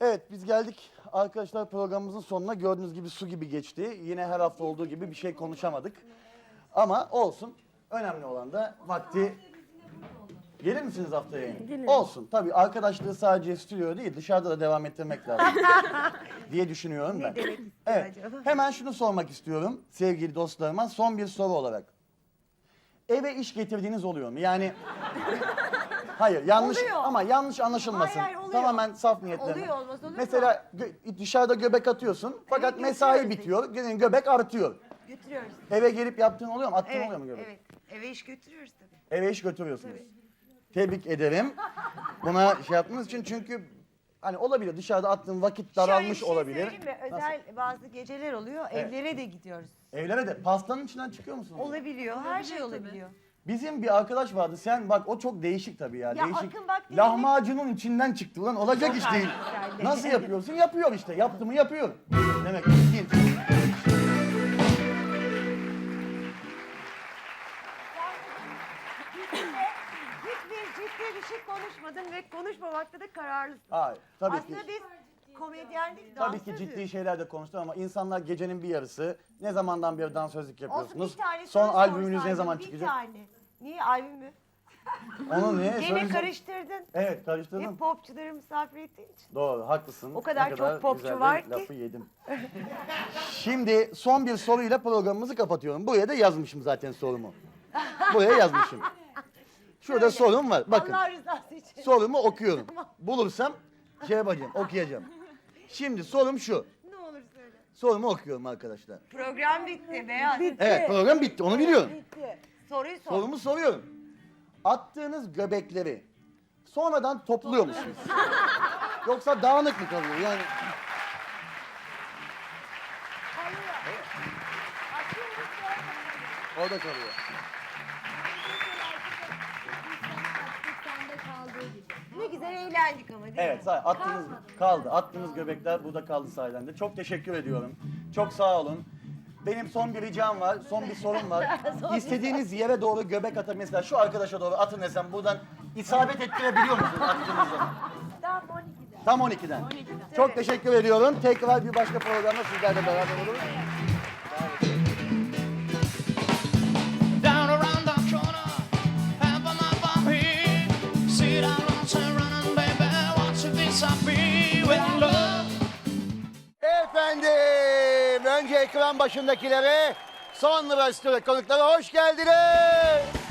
Evet biz geldik arkadaşlar programımızın sonuna gördüğünüz gibi su gibi geçti. Yine her hafta olduğu gibi bir şey konuşamadık. Ama olsun. Önemli olan da vakti... Gelir misiniz haftaya yine? Olsun. Tabii arkadaşlığı sadece stüdyo değil dışarıda da devam ettirmek lazım. diye düşünüyorum ben. demek istiyor Evet. acaba? Hemen şunu sormak istiyorum sevgili dostlarıma son bir soru olarak. Eve iş getirdiğiniz oluyor mu? Yani Hayır yanlış Oluyor. ama yanlış anlaşılmasın. Hayır, hayır, oluyor. Tamamen saf niyetle. Oluyor, olmaz olur mu? Mesela gö- dışarıda göbek atıyorsun fakat Evet, mesai götürüyoruz bitiyor. gö- Göbek artıyor. Götürüyoruz. Eve gelip yaptığın oluyor mu? Attığın Evet, oluyor mu göbek? evet. Eve iş götürüyoruz tabii. Eve iş götürüyorsunuz. Tebrik ederim. Buna şey yaptığınız için çünkü hani olabilir dışarıda attığın vakit daralmış Şöyle bir şey olabilir. söyleyeyim mi? Özel bazı geceler oluyor. Evet. Evlere de gidiyoruz. Evlere de pastanın içinden çıkıyor musunuz? Olabiliyor. Her şey olabiliyor. Bizim bir arkadaş vardı. Sen bak o çok değişik tabii ya. Ya değişik. Akın bak Lahmacunun içinden çıktı lan. Olacak iş değil. Nasıl yapıyorsun? Yapıyor işte. Yaptı mı yapıyor. Demek ki ilginç. Hiçbir ciddi bir şey konuşmadın ve konuşmamakta da kararlısın. Hayır. Tabii Aslında ki. biz komedyenlik, Tabii ki dansözüz. ciddi şeyler de konuştuk ama insanlar gecenin bir yarısı ne zamandan beri dansözlük Olsun yapıyorsunuz? bir tane Son albümünüz ne sorsaydın, zaman bir çıkacak? tane. Niye albüm mü? Onu niye? Gene Söyleyeceğim. karıştırdın. Evet karıştırdım. Hep popçuları misafir ettiğin için. Doğru haklısın. O kadar çok popçu güzel de var ki. Lafı yedim. Şimdi son bir soruyla programımızı kapatıyorum. Buraya da yazmışım zaten sorumu. Buraya yazmışım. Şurada Söyle. sorum var. Bakın. Allah rızası için. Sorumu okuyorum. Bulursam şey yapacağım, okuyacağım. Şimdi sorum şu. Ne olur söyle. Sorumu okuyorum arkadaşlar. Program bitti Beyaz. Evet program bitti onu biliyorum. Soruyu sor. Sorumu soruyorum. Attığınız göbekleri sonradan topluyor musunuz? Yoksa dağınık mı kalıyor? Yani orada kalıyor. Ne güzel eğlendik ama değil Evet mi? sağ attığınız kaldı. Attığınız göbekler burada kaldı sahiden de. Çok teşekkür ediyorum. Çok sağ olun. Benim son bir ricam var, son bir sorum var. İstediğiniz yere doğru göbek atın. Mesela şu arkadaşa doğru atın desem buradan isabet ettirebiliyor musunuz attığınız zaman? Tam 12'den. Tam 12'den. Çok teşekkür ediyorum. Tekrar bir başka programda sizlerle beraber oluruz. down around the corner, half of my bum here. Sit down, turn running, baby. Want to disappear with love. Ekran başındakilere, sonra stüdyo konuklara hoş geldiniz.